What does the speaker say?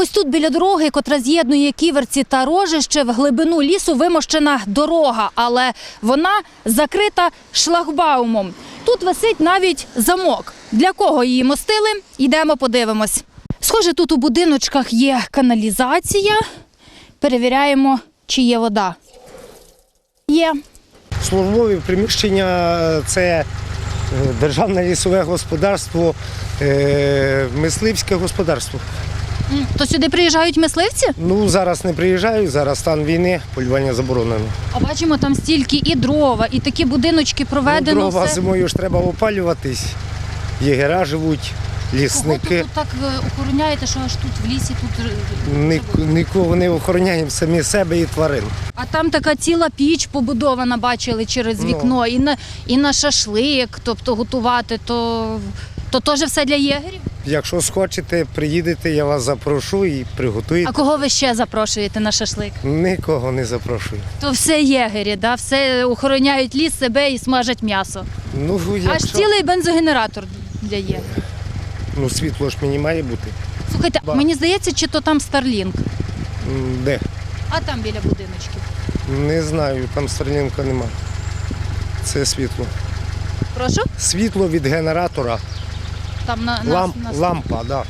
Ось тут біля дороги, котра з'єднує ківерці та рожище, в глибину лісу вимощена дорога, але вона закрита шлагбаумом. Тут висить навіть замок. Для кого її мостили? Йдемо подивимось. Схоже, тут у будиночках є каналізація. Перевіряємо, чи є вода. Є. Службові приміщення це е, державне лісове господарство, е, мисливське господарство. То сюди приїжджають мисливці? Ну зараз не приїжджаю, зараз стан війни, полювання заборонено. А бачимо там стільки і дрова, і такі будиночки Ну, проведено. дрова все. зимою ж треба опалюватись. Єгера живуть, лісники. Кого тут так е, охороняєте, що аж тут в лісі тут. е, Ні- Нікого не охороняємо самі себе і тварин. А там така ціла піч побудована, бачили через Ну. вікно, і на і на шашлик, тобто готувати, то, то теж все для єгерів. Якщо схочете, приїдете, я вас запрошу і приготуєте. А кого ви ще запрошуєте на шашлик? Нікого не запрошую. То все єгері, да? все охороняють ліс себе і смажать м'ясо. Ну, Аж якщо... цілий бензогенератор для єгерів. ну світло ж мені має бути. Слухайте, Ба. мені здається, чи то там Старлінг, Де? а там біля будиночків. Не знаю, там Старлінка нема. Це світло. Прошу? Світло від генератора, Там на, на, ламп, на... лампа, да.